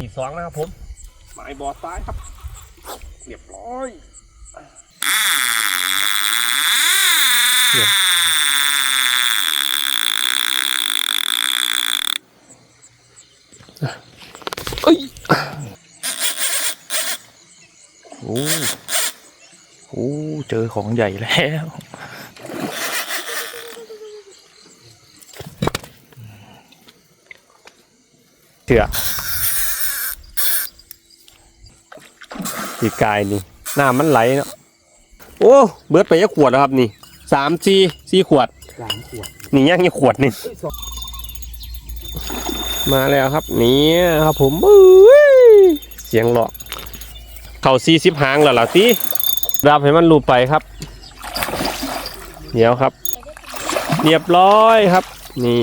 ที่สองนะครับผมหมายบอดซ้ายครับ เรียบร้อยเอ้ยโอ้โอ้เจอของใหญ่แล้วเถื่อ อีกกายนี่น้ำมันไหลเนาะโอ้เบิดไปยักขวดแล้วครับนี่สามสี่สี่ขวดสามขวดนี่ยังยังขวดหนึงมาแล้วครับนี่ครับผมอุ้ยเสียงหลอกเข่าสี่สิบหางแล้วล่ะสิรับให้มันรูปไปครับเดี๋ยวครับ เรียบร้อยครับ นี่